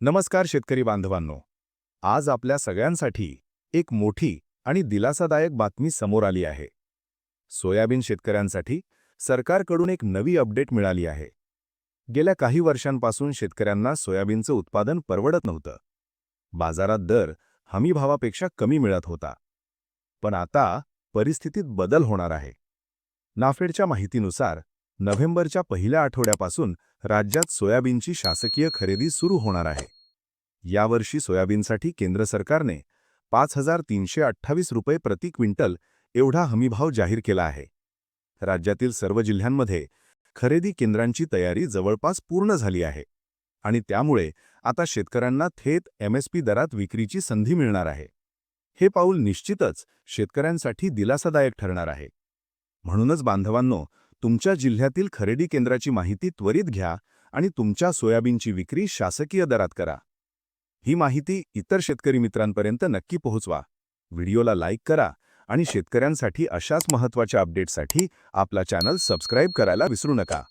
नमस्कार शेतकरी बांधवांनो. आज आपल्या सगळ्यांसाठी एक मोठी आणि दिलासादायक बातमी समोर आली आहे. सोयाबीन शेतकऱ्यांसाठी सरकारकडून एक नवी अपडेट मिळाली आहे. गेल्या काही वर्षांपासून शेतकऱ्यांना सोयाबीनचं उत्पादन परवडत नव्हतं. बाजारात दर हमीभावापेक्षा कमी मिळत होता. पण आता परिस्थितीत बदल होणार आहे. नाफेडच्या माहितीनुसार नोव्हेंबरच्या पहिल्या आठवड्यापासून राज्यात सोयाबीनची शासकीय खरेदी सुरू होणार आहे. यावर्षी सोयाबीनसाठी केंद्र सरकारने पाच हजार तीनशे अठ्ठावीस रुपये प्रति क्विंटल एवढा हमीभाव जाहीर केला आहे. राज्यातील सर्व जिल्ह्यांमध्ये खरेदी केंद्रांची तयारी जवळपास पूर्ण झाली आहे आणि त्यामुळे आता शेतकऱ्यांना थेट एमएसपी दरात विक्रीची संधी मिळणार आहे. हे पाऊल निश्चितच शेतकऱ्यांसाठी दिलासादायक ठरणार आहे. म्हणूनच बांधवांनो तुमच्या जिल्ह्यातील खरेदी केंद्राची माहिती त्वरित घ्या आणि तुमच्या सोयाबीनची विक्री शासकीय दरात करा. ही माहिती इतर शेतकरी मित्रांपर्यंत नक्की पोहोचवा. व्हिडिओला लाईक करा आणि शेतकऱ्यांसाठी अशाच महत्त्वाच्या अपडेटसाठी आपला चॅनल सबस्क्राईब करायला विसरू नका.